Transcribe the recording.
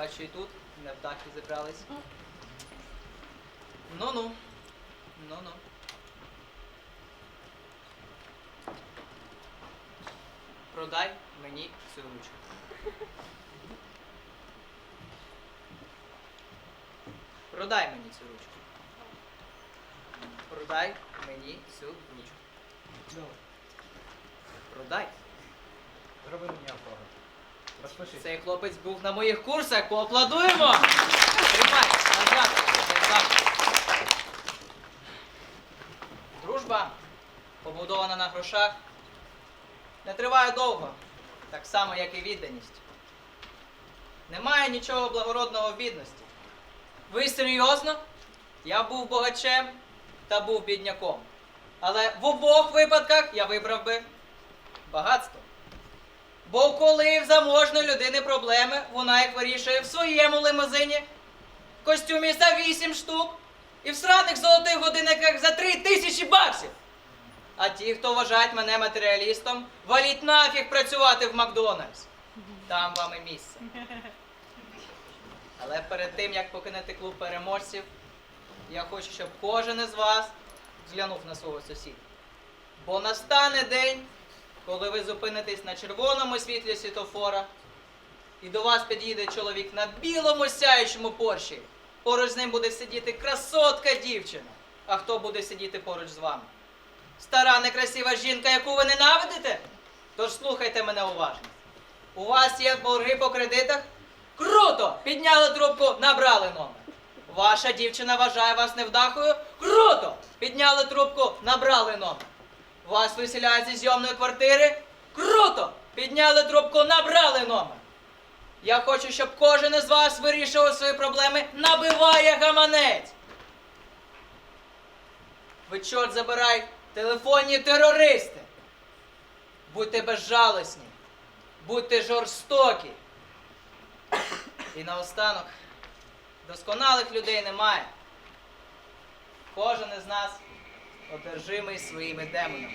бачу і тут, не птахи зібрались. Ну-ну. Ну-ну. Продай мені цю ручку. Продай мені цю ручку. Продай мені цю ручку. Продай. Роби мені оформити. Цей хлопець був на моїх курсах, поаплодуємо! Тримай, назад. Дружба, побудована на грошах, не триває довго, так само, як і відданість. Немає нічого благородного в бідності. Ви серйозно? Я був богачем та був бідняком. Але в обох випадках я вибрав би багатство. Бо коли в заможної людини проблеми, вона їх вирішує в своєму лимузині, в костюмі за 8 штук і в сраних золотих годинниках за 3 тисячі баксів. А ті, хто вважають мене матеріалістом, валіть нафіг працювати в Макдональдс. Там вам і місце. Але перед тим, як покинути клуб переможців, я хочу, щоб кожен із вас зглянув на свого сусіда. Бо настане день, коли ви зупинитесь на червоному світлі світофора, і до вас під'їде чоловік на білому сяючому порші. Поруч з ним буде сидіти красотка дівчина. А хто буде сидіти поруч з вами? Стара некрасива жінка, яку ви ненавидите? Тож слухайте мене уважно. У вас є борги по кредитах? Круто! Підняли трубку, набрали номер. Ваша дівчина вважає вас невдахою? Круто! Підняли трубку, набрали номер. Вас виселяють зі зйомної квартири? Круто! Підняли трубку, набрали номер. Я хочу, щоб кожен із вас вирішував свої проблеми, набиває гаманець. Ви чорт забирай, телефонні терористи. Будьте безжалосні, будьте жорстокі. І наостанок, досконалих людей немає. Кожен із нас одержимий своїми демонами.